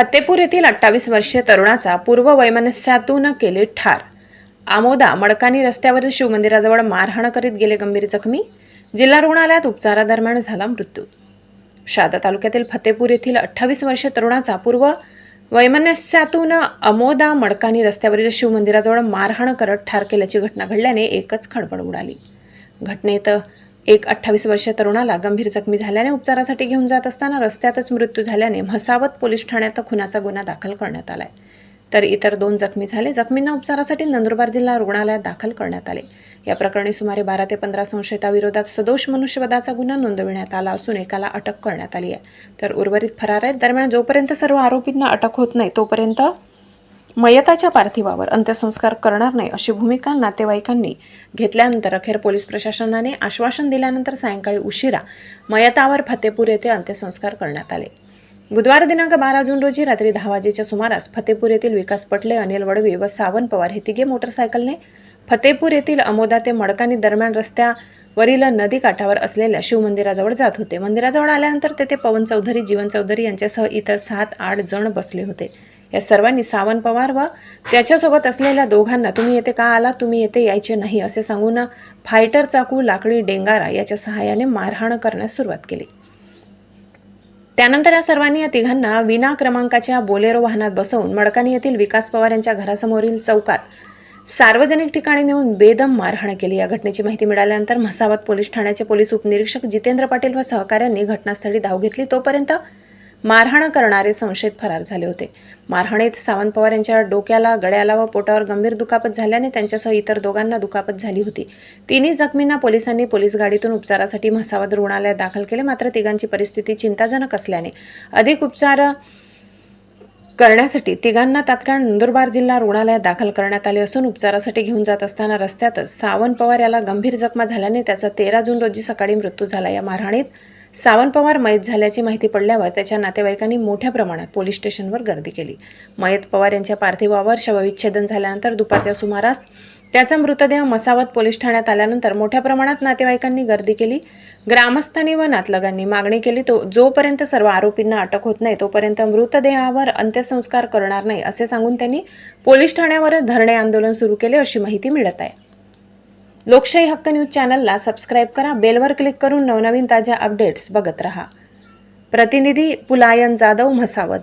फतेपूर येथील अठ्ठावीस वर्षीय तरुणाचा पूर्व वैमनस्यातून केले ठार. आमोदा मडकानी रस्त्यावरील शिवमंदिराजवळ मारहाण करीत गेले गंभीर जखमी. जिल्हा रुग्णालयात उपचारादरम्यान झाला मृत्यू. शादा तालुक्यातील फतेपूर येथील अठ्ठावीस वर्षीय तरुणाचा पूर्व वैमनस्यातून अमोदा मडकानी रस्त्यावरील शिवमंदिराजवळ मारहाण करत ठार केल्याची घटना घडल्याने एकच खळबळ उडाली. घटनेत एक अठ्ठावीस वर्षीय तरुणाला गंभीर जखमी झाल्याने उपचारासाठी घेऊन जात असताना रस्त्यातच मृत्यू झाल्याने म्हसावत पोलीस ठाण्यात खुनाचा गुन्हा दाखल करण्यात आलाय. तर इतर दोन जखमी झाले. जखमींना उपचारासाठी नंदुरबार जिल्हा रुग्णालयात दाखल करण्यात आले. या प्रकरणी सुमारे बारा ते पंधरा संशयिताविरोधात सदोष मनुष्यवधाचा गुन्हा नोंदविण्यात आला असून एकाला अटक करण्यात आली आहे. तर उर्वरित फरार आहेत. दरम्यान जोपर्यंत सर्व आरोपींना अटक होत नाही तोपर्यंत मयताच्या पार्थिवावर अंत्यसंस्कार करणार नाही अशी भूमिका नातेवाईकांनी घेतल्यानंतर अखेर पोलीस प्रशासनाने आश्वासन दिल्यानंतर सायंकाळी उशिरा मयतावर फतेपूर येथे अंत्यसंस्कार करण्यात आले. बुधवार दिनांक बारा जून रोजी रात्री दहा वाजेच्या सुमारास फतेपूर येथील विकास पटले अनिल वडवे व सावन पवार हे तिघे मोटरसायकलने फतेपूर येथील अमोदा ते मडकानी दरम्यान रस्त्यावरील नदी काठावर असलेल्या शिवमंदिराजवळ जात होते. मंदिराजवळ आल्यानंतर तेथे पवन चौधरी जीवन चौधरी यांच्यासह इतर सात आठ जण बसले होते. या सर्वांनी सावन पवार व त्याच्यासोबत असलेल्या दोघांना तुम्ही येथे का आला तुम्ही येथे यायचे नाही असे सांगून फायटर चाकू लाकडी डेंगारा याच्या सहाय्याने मारहाण करण्यास सुरुवात केली. त्यानंतर या सर्वांनी या तिघांना विना क्रमांकाच्या बोलेरो वाहनात बसवून मडकानी येथील विकास पवार यांच्या घरासमोरील चौकात सार्वजनिक ठिकाणी नेऊन बेदम मारहाण केली. या घटनेची माहिती मिळाल्यानंतर म्हसावत पोलीस ठाण्याचे पोलीस उपनिरीक्षक जितेंद्र पाटील व सहकाऱ्यांनी घटनास्थळी धाव घेतली. तोपर्यंत मारहाण करणारे संशयित फरार झाले होते. मारहाणीत सावंत पवार यांच्या डोक्याला गळ्याला व पोटावर गंभीर दुखापत झाल्याने त्यांच्यासह इतर दोघांना दुखापत झाली होती. तिन्ही जखमींना पोलिसांनी पोलीस गाडीतून उपचारासाठी म्हसावद रुग्णालयात दाखल केले मात्र तिघांची परिस्थिती चिंताजनक असल्याने. अधिक उपचार करण्यासाठी तिघांना तात्काळ नंदुरबार जिल्हा रुग्णालयात दाखल करण्यात आले असून उपचारासाठी घेऊन जात असताना रस्त्यातच सावंत पवार याला गंभीर जखमा झाल्याने त्याचा तेरा जून रोजी सकाळी मृत्यू झाला. या मारहाणीत सावंत पवार मयत झाल्याची माहिती पडल्यावर त्याच्या नातेवाईकांनी मोठ्या प्रमाणात पोलीस स्टेशनवर गर्दी केली. मयत पवार यांच्या पार्थिवावर शवविच्छेदन झाल्यानंतर दुपारच्या सुमारास त्याचा मृतदेह मसावत पोलीस ठाण्यात आल्यानंतर मोठ्या प्रमाणात नातेवाईकांनी गर्दी केली. ग्रामस्थांनी व नातलगांनी मागणी केली तो जोपर्यंत सर्व आरोपींना अटक होत नाही तोपर्यंत मृतदेहावर अंत्यसंस्कार करणार नाही असे सांगून त्यांनी पोलीस ठाण्यावर धरणे आंदोलन सुरू केले अशी माहिती मिळत आहे. लोकशाही हक्क न्यूज चॅनलला सबस्क्राईब करा बेलवर क्लिक करून नवनवीन ताज्या अपडेट्स बघत रहा. प्रतिनिधी पुलायन जाधव म्हसावत.